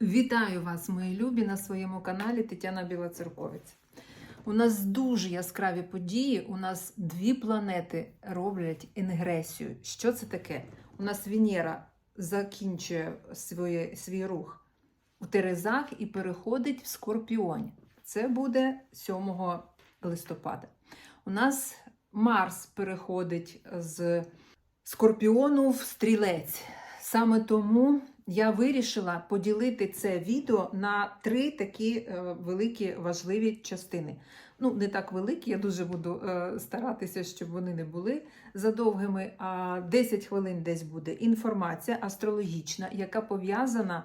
Вітаю вас, мої любі, на своєму каналі Тетяна Білоцерковець. У нас дуже яскраві події. У нас дві планети роблять інгресію. Що це таке? У нас Венера закінчує своє, свій рух у Терезах і переходить в Скорпіоні. Це буде 7 листопада. У нас Марс переходить з Скорпіону в стрілець. Саме тому я вирішила поділити це відео на три такі е, великі важливі частини. Ну, не так великі, я дуже буду е, старатися, щоб вони не були задовгими. А 10 хвилин десь буде інформація астрологічна, яка пов'язана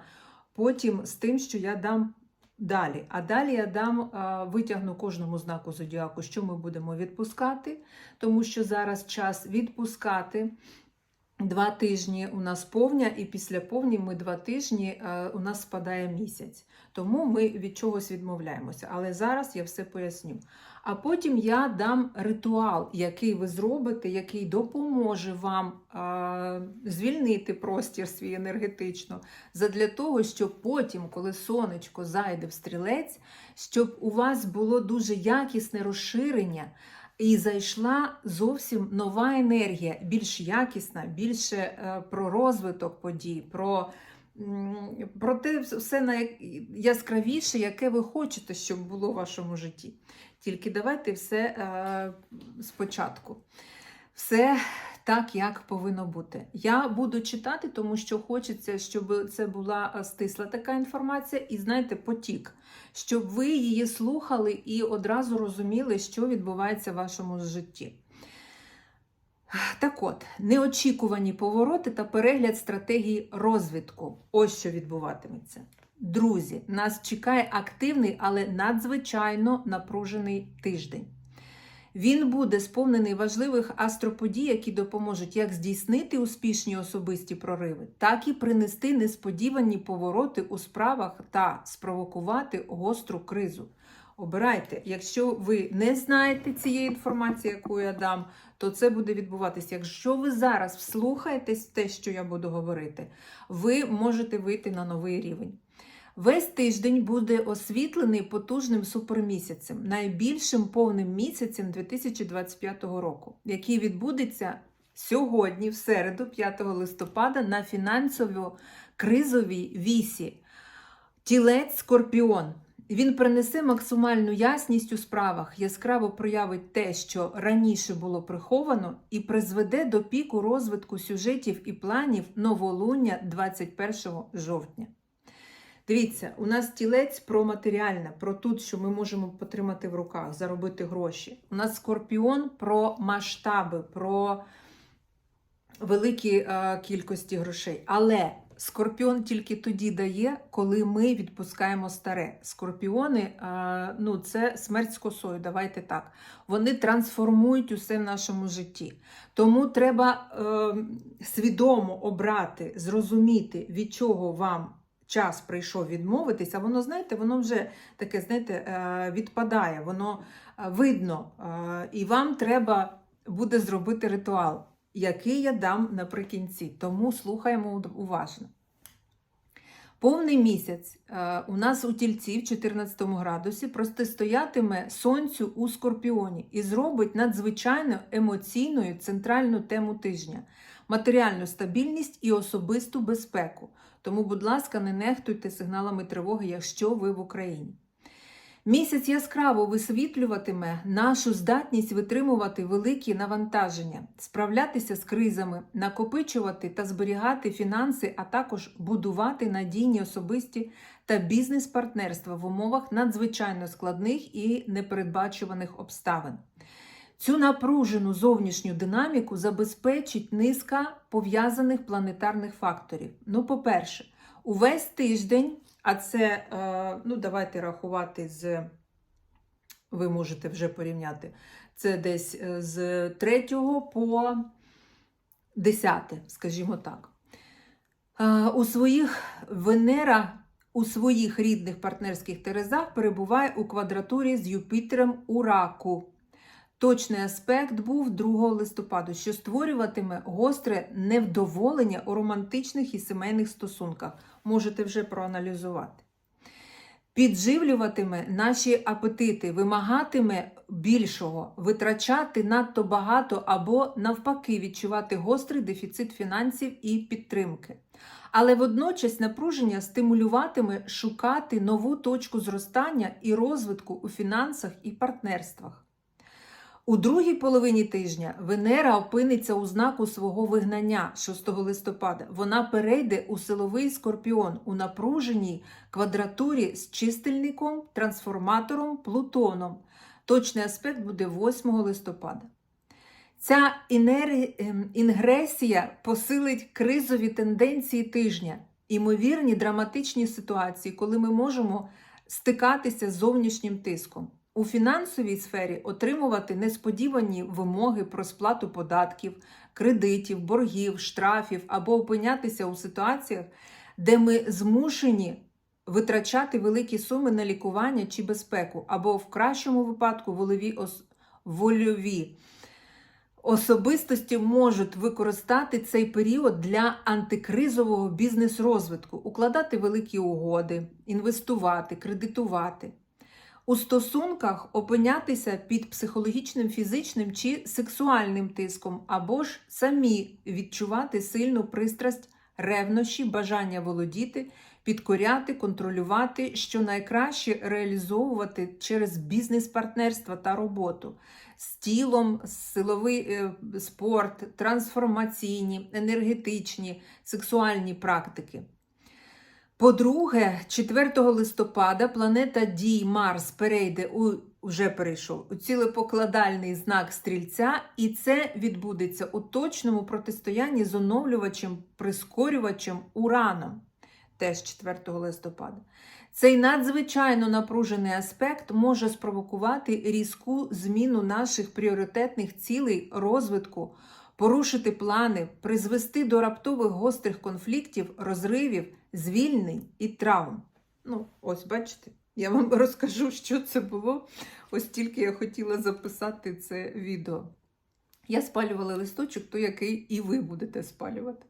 потім з тим, що я дам далі. А далі я дам е, витягну кожному знаку зодіаку, що ми будемо відпускати, тому що зараз час відпускати. Два тижні у нас повня, і після повні ми два тижні е, у нас спадає місяць. Тому ми від чогось відмовляємося. Але зараз я все поясню. А потім я дам ритуал, який ви зробите, який допоможе вам е, звільнити простір свій енергетично, задля того, щоб потім, коли сонечко зайде в стрілець, щоб у вас було дуже якісне розширення. І зайшла зовсім нова енергія, більш якісна, більше е, про розвиток подій, про, про те все найяскравіше, яке ви хочете, щоб було в вашому житті. Тільки давайте все е, спочатку. Все так, як повинно бути. Я буду читати, тому що хочеться, щоб це була е, стисла така інформація, і знаєте, потік, щоб ви її слухали і одразу розуміли, що відбувається в вашому житті. Так от, неочікувані повороти та перегляд стратегії розвитку. Ось що відбуватиметься. Друзі, нас чекає активний, але надзвичайно напружений тиждень. Він буде сповнений важливих астроподій, які допоможуть як здійснити успішні особисті прориви, так і принести несподівані повороти у справах та спровокувати гостру кризу. Обирайте, якщо ви не знаєте цієї інформації, яку я дам, то це буде відбуватися. Якщо ви зараз вслухаєтесь в те, що я буду говорити, ви можете вийти на новий рівень. Весь тиждень буде освітлений потужним супермісяцем, найбільшим повним місяцем 2025 року, який відбудеться сьогодні, в середу, 5 листопада, на фінансово-кризовій вісі. Тілець Скорпіон. Він принесе максимальну ясність у справах, яскраво проявить те, що раніше було приховано, і призведе до піку розвитку сюжетів і планів новолуння 21 жовтня. Дивіться, у нас тілець про матеріальне, про тут, що ми можемо потримати в руках, заробити гроші. У нас скорпіон про масштаби, про великі е, кількості грошей. Але скорпіон тільки тоді дає, коли ми відпускаємо старе. Скорпіони е, ну, це смерть з косою, давайте так. Вони трансформують усе в нашому житті. Тому треба е, свідомо обрати, зрозуміти, від чого вам час прийшов відмовитися, воно, знаєте, воно вже таке, знаєте, е, відпадає, воно е, видно. Е, І вам треба буде зробити ритуал, який я дам наприкінці. Тому слухаємо уважно. Повний місяць у нас у тільці в 14 градусі протистоятиме сонцю у скорпіоні і зробить надзвичайно емоційною центральну тему тижня матеріальну стабільність і особисту безпеку. Тому, будь ласка, не нехтуйте сигналами тривоги, якщо ви в Україні. Місяць яскраво висвітлюватиме нашу здатність витримувати великі навантаження, справлятися з кризами, накопичувати та зберігати фінанси, а також будувати надійні особисті та бізнес-партнерства в умовах надзвичайно складних і непередбачуваних обставин. Цю напружену зовнішню динаміку забезпечить низка пов'язаних планетарних факторів. Ну, по-перше, увесь тиждень, а це, е, ну, давайте рахувати з, ви можете вже порівняти, це десь е, з 3 по 10, скажімо так. Е, у своїх Венера у своїх рідних партнерських терезах перебуває у квадратурі з Юпітером у раку. Точний аспект був 2 листопада, що створюватиме гостре невдоволення у романтичних і сімейних стосунках. можете вже проаналізувати. Підживлюватиме наші апетити, вимагатиме більшого, витрачати надто багато або, навпаки, відчувати гострий дефіцит фінансів і підтримки. Але водночас напруження стимулюватиме шукати нову точку зростання і розвитку у фінансах і партнерствах. У другій половині тижня Венера опиниться у знаку свого вигнання 6 листопада. Вона перейде у силовий скорпіон у напруженій квадратурі з чистильником, трансформатором, Плутоном. Точний аспект буде 8 листопада. Ця ем, інгресія посилить кризові тенденції тижня, імовірні драматичні ситуації, коли ми можемо стикатися з зовнішнім тиском. У фінансовій сфері отримувати несподівані вимоги про сплату податків, кредитів, боргів, штрафів або опинятися у ситуаціях, де ми змушені витрачати великі суми на лікування чи безпеку, або в кращому випадку вольові, вольові особистості можуть використати цей період для антикризового бізнес-розвитку, укладати великі угоди, інвестувати, кредитувати. У стосунках опинятися під психологічним, фізичним чи сексуальним тиском, або ж самі відчувати сильну пристрасть, ревнощі, бажання володіти, підкоряти, контролювати, що найкраще реалізовувати через бізнес-партнерства та роботу з тілом, силовий е, спорт, трансформаційні, енергетичні, сексуальні практики. По-друге, 4 листопада планета Дій Марс перейде у вже перейшов у цілепокладальний знак стрільця, і це відбудеться у точному протистоянні з оновлювачем, прискорювачем Ураном, теж 4 листопада. Цей надзвичайно напружений аспект може спровокувати різку зміну наших пріоритетних цілей розвитку, порушити плани, призвести до раптових гострих конфліктів, розривів, звільнень і травм. Ну, ось бачите, я вам розкажу, що це було. Ось тільки я хотіла записати це відео. Я спалювала листочок, той, який і ви будете спалювати.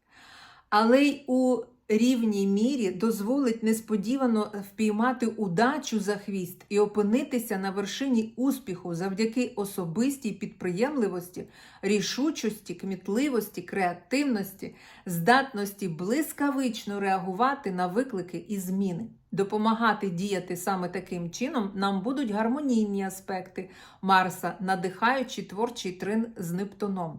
Але й у рівній мірі дозволить несподівано впіймати удачу за хвіст і опинитися на вершині успіху завдяки особистій підприємливості, рішучості, кмітливості, креативності, здатності блискавично реагувати на виклики і зміни. Допомагати діяти саме таким чином нам будуть гармонійні аспекти Марса, надихаючи творчий трин з Нептуном.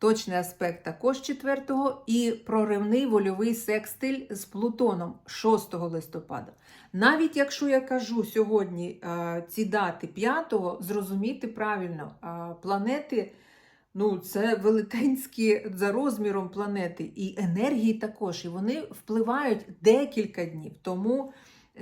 Точний аспект також 4-го і проривний вольовий секстиль з Плутоном 6 листопада. Навіть якщо я кажу сьогодні а, ці дати 5-го, зрозуміти правильно, а, планети ну, це велетенські за розміром планети, і енергії також, і вони впливають декілька днів. Тому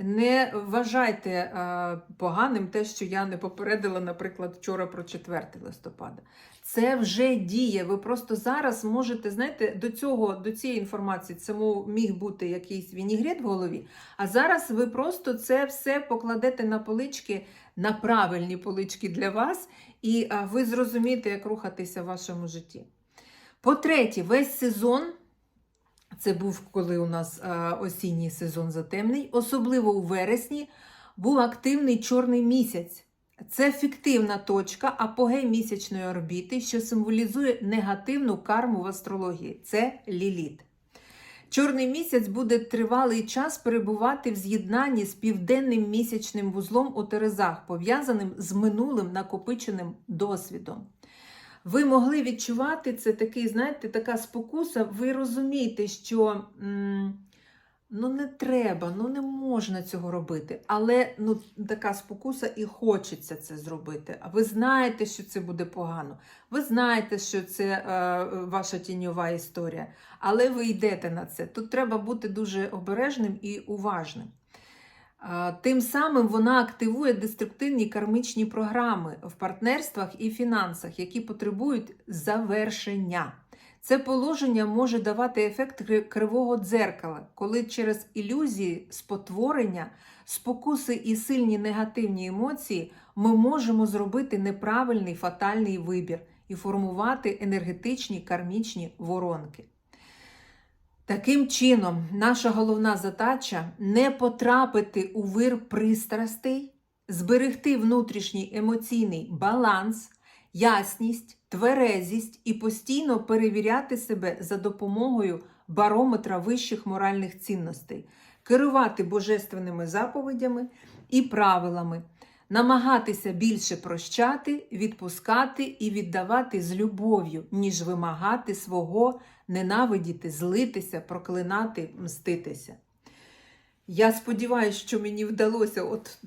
не вважайте а, поганим те, що я не попередила, наприклад, вчора про 4 листопада. Це вже діє. Ви просто зараз можете, знаєте, до цього, до цієї інформації це міг бути якийсь вінігрет в голові. А зараз ви просто це все покладете на полички, на правильні полички для вас, і ви зрозумієте, як рухатися в вашому житті. По-третє, весь сезон. Це був коли у нас осінній сезон затемний, особливо у вересні був активний чорний місяць. Це фіктивна точка апогей місячної орбіти, що символізує негативну карму в астрології. Це ліліт. Чорний місяць буде тривалий час перебувати в з'єднанні з південним місячним вузлом у Терезах, пов'язаним з минулим накопиченим досвідом. Ви могли відчувати це такий, знаєте, така спокуса. Ви розумієте, що. М Ну, не треба, ну не можна цього робити. Але ну, така спокуса і хочеться це зробити. А ви знаєте, що це буде погано. Ви знаєте, що це е, ваша тіньова історія, але ви йдете на це. Тут треба бути дуже обережним і уважним. Тим самим вона активує деструктивні кармічні програми в партнерствах і фінансах, які потребують завершення. Це положення може давати ефект кривого дзеркала, коли через ілюзії, спотворення, спокуси і сильні негативні емоції ми можемо зробити неправильний фатальний вибір і формувати енергетичні кармічні воронки. Таким чином, наша головна задача не потрапити у вир пристрастей, зберегти внутрішній емоційний баланс, ясність, тверезість і постійно перевіряти себе за допомогою барометра вищих моральних цінностей, керувати божественними заповідями і правилами, намагатися більше прощати, відпускати і віддавати з любов'ю, ніж вимагати свого, ненавидіти, злитися, проклинати, мститися. Я сподіваюся, що мені вдалося, от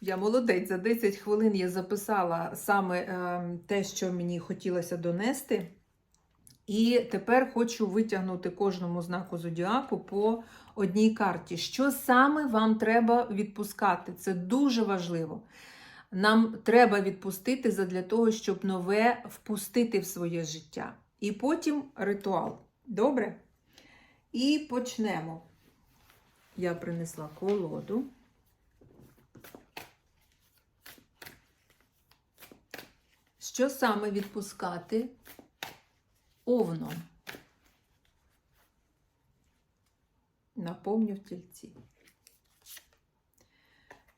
я молодець, за 10 хвилин я записала саме е, те, що мені хотілося донести. І тепер хочу витягнути кожному знаку зодіаку по одній карті. Що саме вам треба відпускати? Це дуже важливо. Нам треба відпустити задля того, щоб нове впустити в своє життя. І потім ритуал. Добре? І почнемо. Я принесла колоду. Що саме відпускати овном? Наповню в тільці.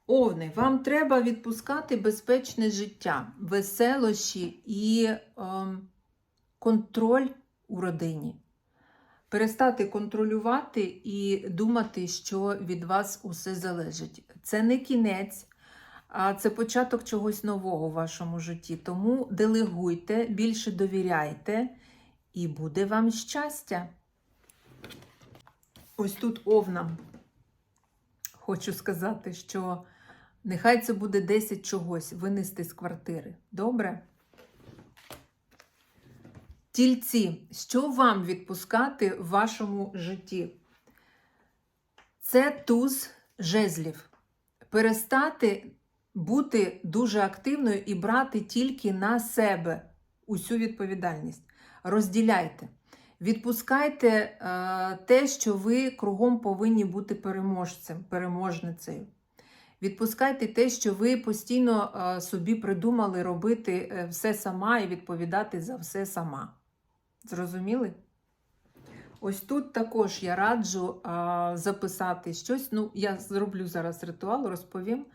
Овни, вам треба відпускати безпечне життя, веселощі і е, контроль у родині. Перестати контролювати і думати, що від вас усе залежить. Це не кінець, а це початок чогось нового в вашому житті. Тому делегуйте, більше довіряйте, і буде вам щастя. Ось тут овнам. Хочу сказати, що нехай це буде 10 чогось винести з квартири. Добре? Тільці, що вам відпускати в вашому житті? Це туз жезлів. Перестати бути дуже активною і брати тільки на себе усю відповідальність. Розділяйте. Відпускайте е, те, що ви кругом повинні бути переможцем, переможницею. Відпускайте те, що ви постійно е, собі придумали робити е, все сама і відповідати за все сама. Зрозуміли? Ось тут також я раджу а, записати щось. Ну, я зроблю зараз ритуал, розповім.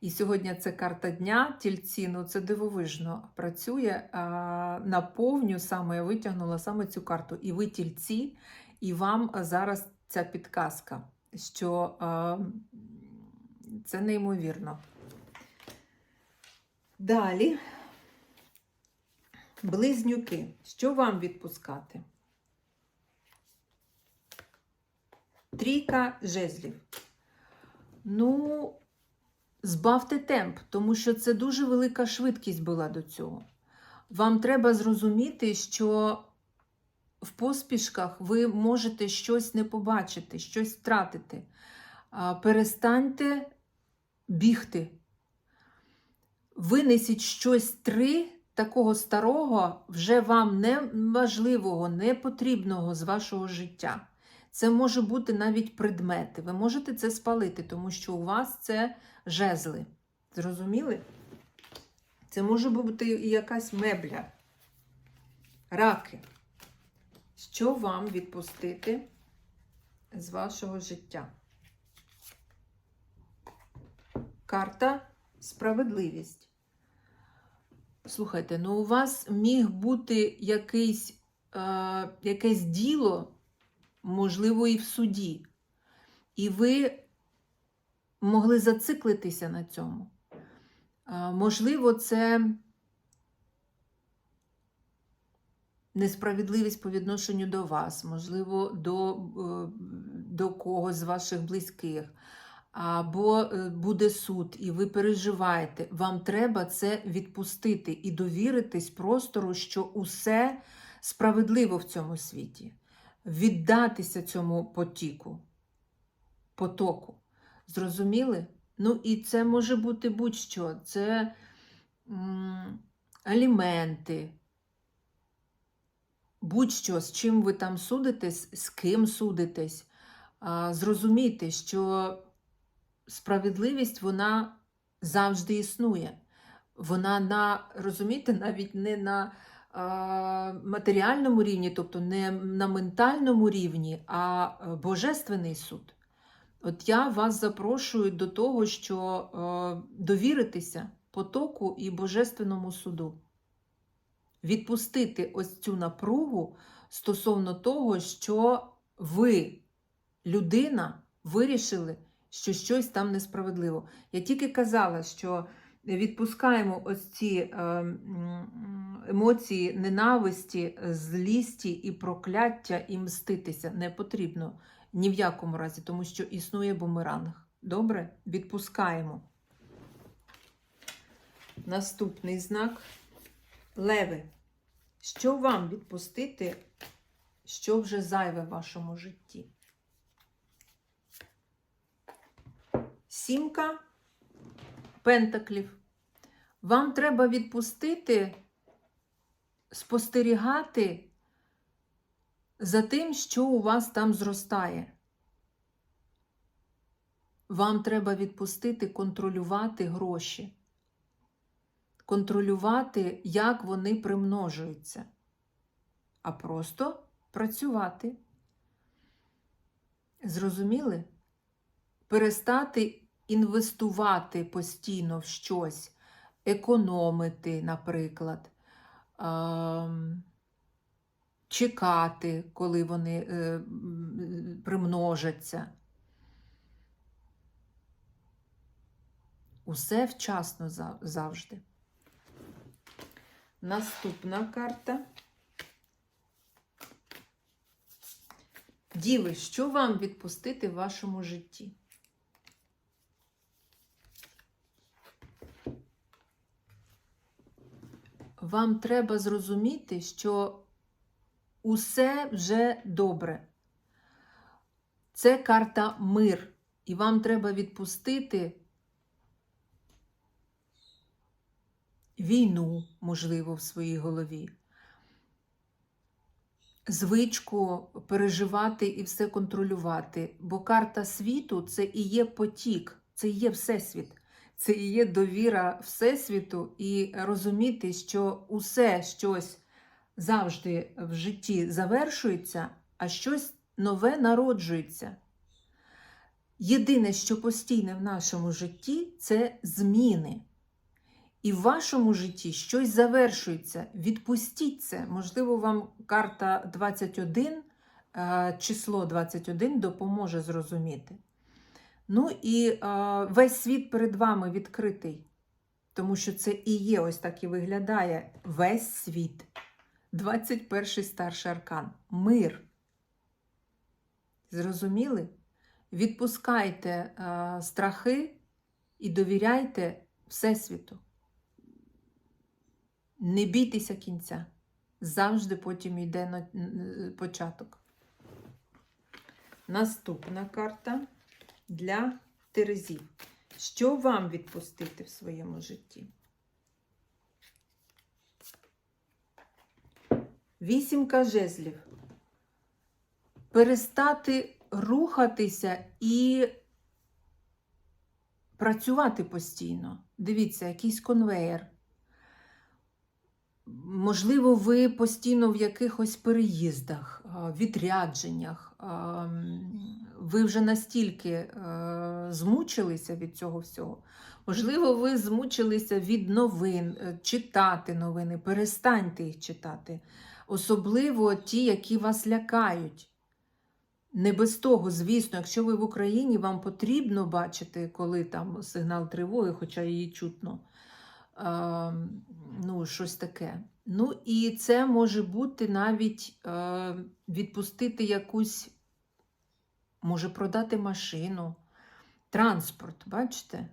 І сьогодні це карта дня, тільці, ну це дивовижно працює. А, наповню саме я витягнула саме цю карту. І ви тільці, і вам зараз ця підказка, що а, це неймовірно. Далі. Близнюки. Що вам відпускати? Трійка жезлів. Ну, збавте темп, тому що це дуже велика швидкість була до цього. Вам треба зрозуміти, що в поспішках ви можете щось не побачити, щось втратити. Перестаньте бігти. Винесіть щось три такого старого, вже вам не важливого, не потрібного з вашого життя. Це може бути навіть предмети. Ви можете це спалити, тому що у вас це жезли. Зрозуміли? Це може бути і якась мебля. Раки. Що вам відпустити з вашого життя? Карта справедливість. Слухайте, ну у вас міг бути якийсь, е, якесь діло, можливо, і в суді. І ви могли зациклитися на цьому. Е, можливо, це несправедливість по відношенню до вас, можливо, до, е, до когось з ваших близьких або е, буде суд, і ви переживаєте, вам треба це відпустити і довіритись простору, що усе справедливо в цьому світі, віддатися цьому потіку, потоку. Зрозуміли? Ну, і це може бути будь-що. Це м аліменти. Будь-що, з чим ви там судитесь, з ким судитесь. Зрозумійте, що справедливість вона завжди існує. Вона на, розумієте, навіть не на матеріальному рівні, тобто не на ментальному рівні, а е, божественний суд. От я вас запрошую до того, що е, довіритися потоку і божественному суду. Відпустити ось цю напругу стосовно того, що ви, людина, вирішили, що щось там несправедливо. Я тільки казала, що відпускаємо ось ці е, емоції ненависті, злісті і прокляття і мститися не потрібно ні в якому разі, тому що існує бумеранг. Добре? Відпускаємо. Наступний знак леви. Що вам відпустити, що вже зайве в вашому житті? Сімка пентаклів. Вам треба відпустити, спостерігати за тим, що у вас там зростає. Вам треба відпустити, контролювати гроші, контролювати, як вони примножуються, а просто працювати. Зрозуміли? Перестати інвестувати постійно в щось, економити, наприклад. чекати, коли вони е, примножаться. Усе вчасно завжди. Наступна карта. Діви, що вам відпустити в вашому житті? Вам треба зрозуміти, що усе вже добре. Це карта мир. І вам треба відпустити війну, можливо, в своїй голові. Звичку переживати і все контролювати. Бо карта світу це і є потік, це і є Всесвіт, це і є довіра Всесвіту, і розуміти, що усе щось завжди в житті завершується, а щось нове народжується. Єдине, що постійне в нашому житті, це зміни. І в вашому житті щось завершується. Відпустіть це. Можливо, вам карта 21, е, число 21 допоможе зрозуміти. Ну і е, весь світ перед вами відкритий, тому що це і є, ось так і виглядає весь світ. 21 старший аркан. Мир. Зрозуміли? Відпускайте е, страхи і довіряйте Всесвіту. Не бійтеся кінця. Завжди потім йде на початок. Наступна карта для Терезів. Що вам відпустити в своєму житті? Вісімка жезлів. Перестати рухатися і працювати постійно. Дивіться, якийсь конвеєр. Можливо, ви постійно в якихось переїздах, відрядженнях. Ви вже настільки е, змучилися від цього всього. Можливо, ви змучилися від новин, е, читати новини, перестаньте їх читати. Особливо ті, які вас лякають. Не без того, звісно, якщо ви в Україні, вам потрібно бачити, коли там сигнал тривоги, хоча її чутно. Е, ну, щось таке. Ну, і це може бути навіть е, відпустити якусь, може продати машину, транспорт, бачите?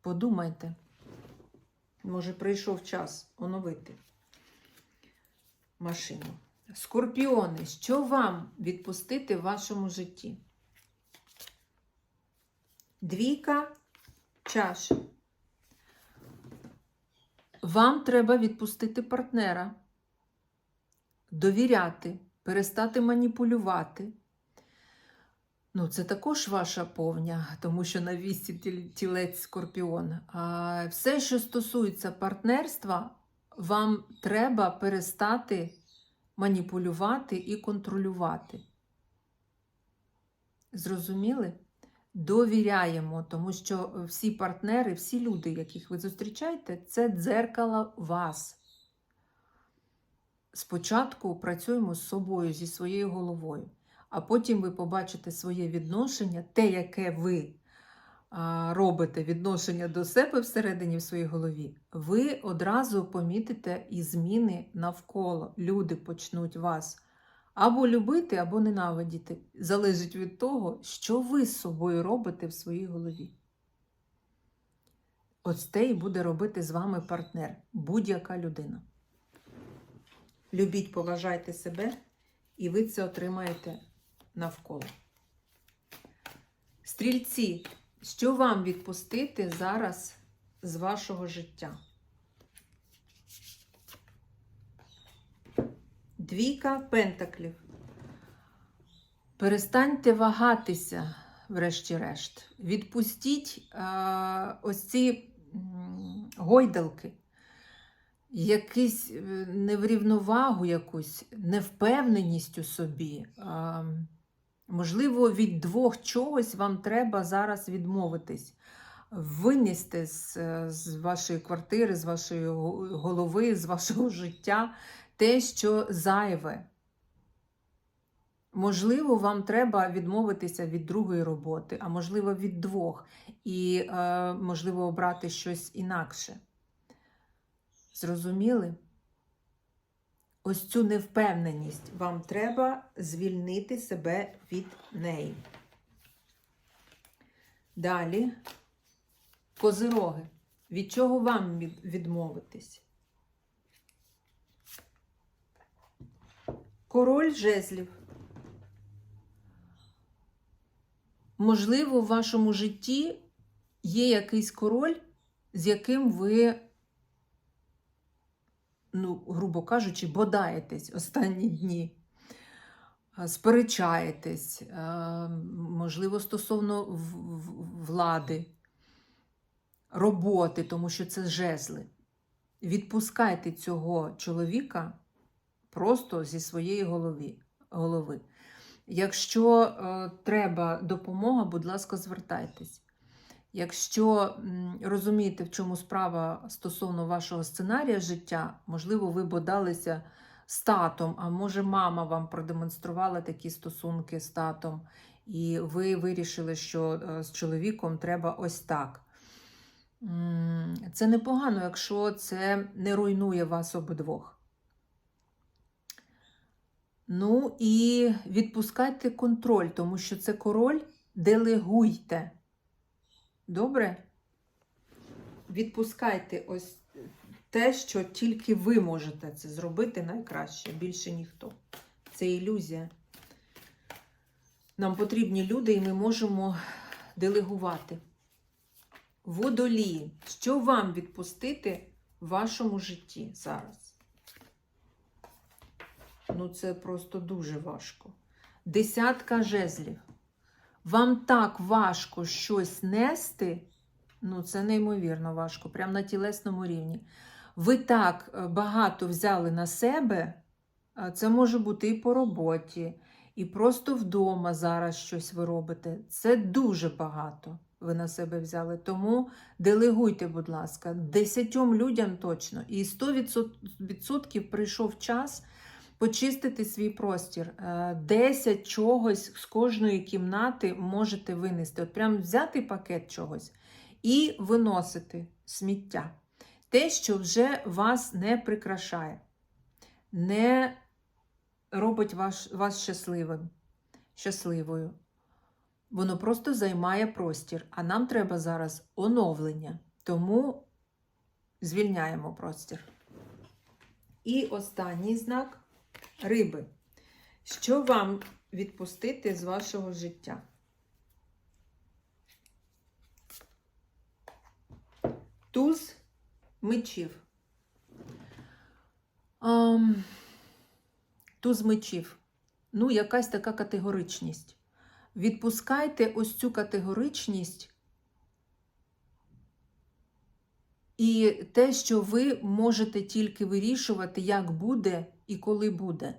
Подумайте. Може, прийшов час оновити машину. Скорпіони, що вам відпустити в вашому житті? Двійка чаш. Вам треба відпустити партнера, довіряти, перестати маніпулювати. Ну, це також ваша повня, тому що на вісі тілець скорпіон. А все, що стосується партнерства, вам треба перестати маніпулювати і контролювати. Зрозуміли? Довіряємо, тому що всі партнери, всі люди, яких ви зустрічаєте, це дзеркало вас. Спочатку працюємо з собою, зі своєю головою, а потім ви побачите своє відношення, те, яке ви робите відношення до себе всередині в своїй голові, ви одразу помітите і зміни навколо. Люди почнуть вас або любити, або ненавидіти. Залежить від того, що ви з собою робите в своїй голові. Ось те і буде робити з вами партнер, будь-яка людина. Любіть, поважайте себе, і ви це отримаєте навколо. Стрільці, що вам відпустити зараз з вашого життя? Двійка пентаклів. Перестаньте вагатися, врешті-решт. Відпустіть а, ось ці гойдалки, якусь е, неврівновагу, якусь невпевненість у собі. А, можливо, від двох чогось вам треба зараз відмовитись. Винести з, е, з вашої квартири, з вашої голови, з вашого життя те, що зайве. Можливо, вам треба відмовитися від другої роботи, а можливо, від двох, і, е, можливо, обрати щось інакше. Зрозуміли? Ось цю невпевненість вам треба звільнити себе від неї. Далі козироги. Від чого вам відмовитись? Король жезлів. Можливо, в вашому житті є якийсь король, з яким ви, ну, грубо кажучи, бодаєтесь останні дні, сперечаєтесь, можливо, стосовно влади, роботи, тому що це жезли. Відпускайте цього чоловіка просто зі своєї голови. голови. Якщо е, треба допомога, будь ласка, звертайтесь. Якщо розумієте, в чому справа стосовно вашого сценарія життя, можливо, ви бодалися з татом, а може, мама вам продемонструвала такі стосунки з татом, і ви вирішили, що е, з чоловіком треба ось так. Це непогано, якщо це не руйнує вас обидвох. Ну і відпускайте контроль, тому що це король, делегуйте. Добре? Відпускайте ось те, що тільки ви можете це зробити найкраще, більше ніхто. Це ілюзія. Нам потрібні люди, і ми можемо делегувати. Водолії, що вам відпустити в вашому житті зараз? Ну, це просто дуже важко. Десятка жезлів. Вам так важко щось нести, ну, це неймовірно важко, прямо на тілесному рівні. Ви так е, багато взяли на себе, це може бути і по роботі, і просто вдома зараз щось ви робите. Це дуже багато ви на себе взяли. Тому делегуйте, будь ласка, десятьом людям точно. І 100% прийшов час почистити свій простір. Е, 10 чогось з кожної кімнати можете винести. От прям взяти пакет чогось і виносити сміття. Те, що вже вас не прикрашає, не робить вас, вас щасливим, щасливою. Воно просто займає простір, а нам треба зараз оновлення. Тому звільняємо простір. І останній знак риби. Що вам відпустити з вашого життя? Туз мечів. Ам, туз мечів. Ну, якась така категоричність. Відпускайте ось цю категоричність І те, що ви можете тільки вирішувати, як буде і коли буде.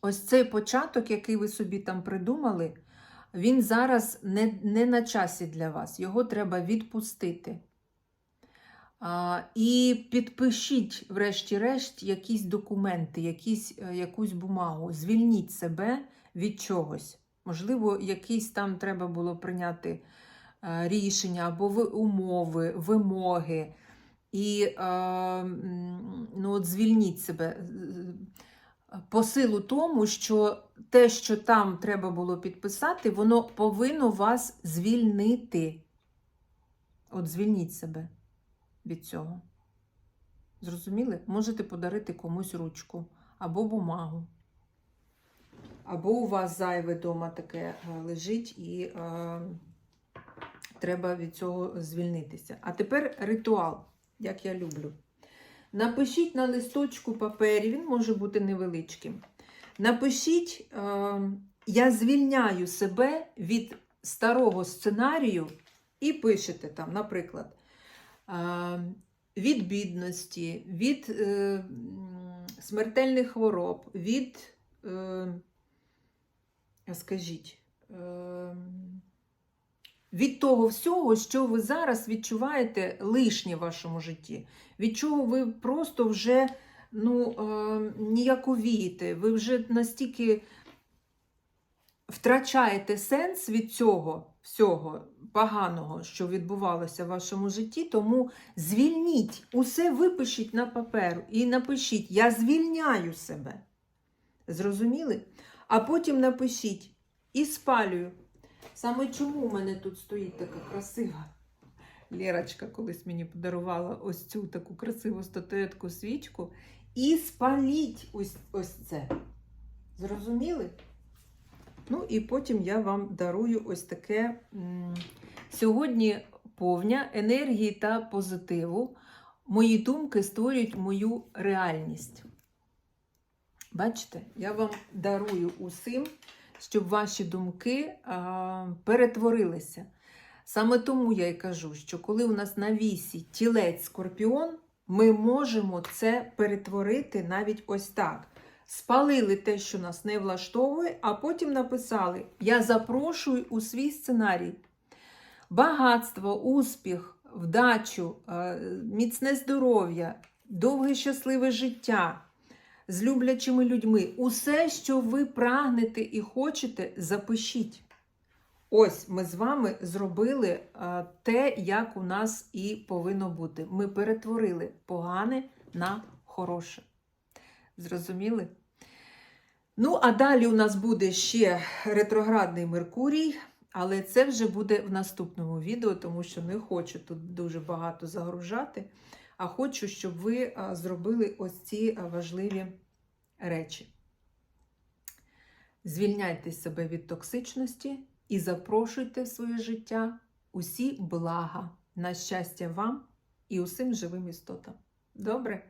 Ось цей початок, який ви собі там придумали, він зараз не, не на часі для вас. Його треба відпустити. А, і підпишіть, врешті-решт, якісь документи, якісь, е, якусь бумагу. Звільніть себе від чогось. Можливо, якийсь там треба було прийняти е, рішення або ви- умови, вимоги. І е, ну, от звільніть себе по силу тому, що те, що там треба було підписати, воно повинно вас звільнити. От звільніть себе від цього. Зрозуміли? Можете подарити комусь ручку або бумагу. Або у вас зайве вдома таке е, лежить і е, треба від цього звільнитися. А тепер ритуал, як я люблю. Напишіть на листочку папері, він може бути невеличким. Напишіть, е, я звільняю себе від старого сценарію і пишете там, наприклад, е, від бідності, від е, смертельних хвороб, від, скажіть, від того всього, що ви зараз відчуваєте лишнє в вашому житті, від чого ви просто вже ну, е, ніяковієте, ви вже настільки втрачаєте сенс від цього всього поганого, що відбувалося в вашому житті, тому звільніть, усе випишіть на паперу і напишіть: Я звільняю себе. Зрозуміли? А потім напишіть і спалюю. Саме чому в мене тут стоїть така красива Лєрочка колись мені подарувала ось цю таку красиву статуетку свічку. І спаліть ось, ось це. Зрозуміли? Ну, і потім я вам дарую ось таке. Сьогодні повня енергії та позитиву. Мої думки створюють мою реальність. Бачите, я вам дарую усім, щоб ваші думки а, перетворилися. Саме тому я й кажу, що коли у нас на вісі тілець скорпіон, ми можемо це перетворити навіть ось так. Спалили те, що нас не влаштовує, а потім написали: Я запрошую у свій сценарій багатство, успіх, вдачу, міцне здоров'я, довге щасливе життя з люблячими людьми. Усе, що ви прагнете і хочете, запишіть. Ось ми з вами зробили те, як у нас і повинно бути. Ми перетворили погане на хороше. Зрозуміли? Ну, а далі у нас буде ще ретроградний Меркурій, але це вже буде в наступному відео, тому що не хочу тут дуже багато загружати, а хочу, щоб ви зробили ось ці важливі речі. Звільняйте себе від токсичності і запрошуйте в своє життя усі блага на щастя вам і усім живим істотам. Добре?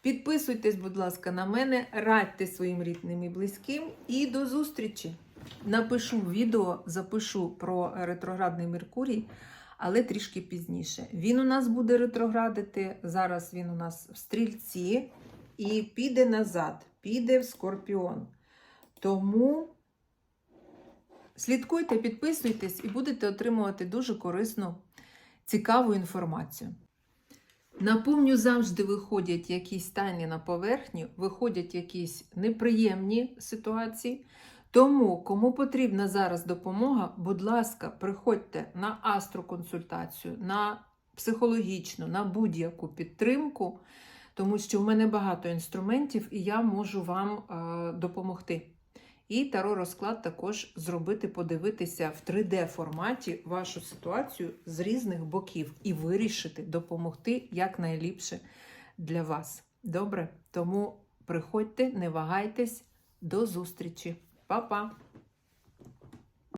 Підписуйтесь, будь ласка, на мене, радьте своїм рідним і близьким. І до зустрічі! Напишу відео, запишу про ретроградний Меркурій, але трішки пізніше. Він у нас буде ретроградити. Зараз він у нас в стрільці і піде назад, піде в скорпіон. Тому слідкуйте, підписуйтесь і будете отримувати дуже корисну, цікаву інформацію. Наповню завжди виходять якісь тайни на поверхню, виходять якісь неприємні ситуації. Тому, кому потрібна зараз допомога, будь ласка, приходьте на астроконсультацію, на психологічну, на будь-яку підтримку, тому що в мене багато інструментів і я можу вам е, допомогти. І таро розклад також зробити, подивитися в 3D форматі вашу ситуацію з різних боків і вирішити, допомогти якнайліпше для вас. Добре? Тому приходьте, не вагайтесь, до зустрічі. Па-па!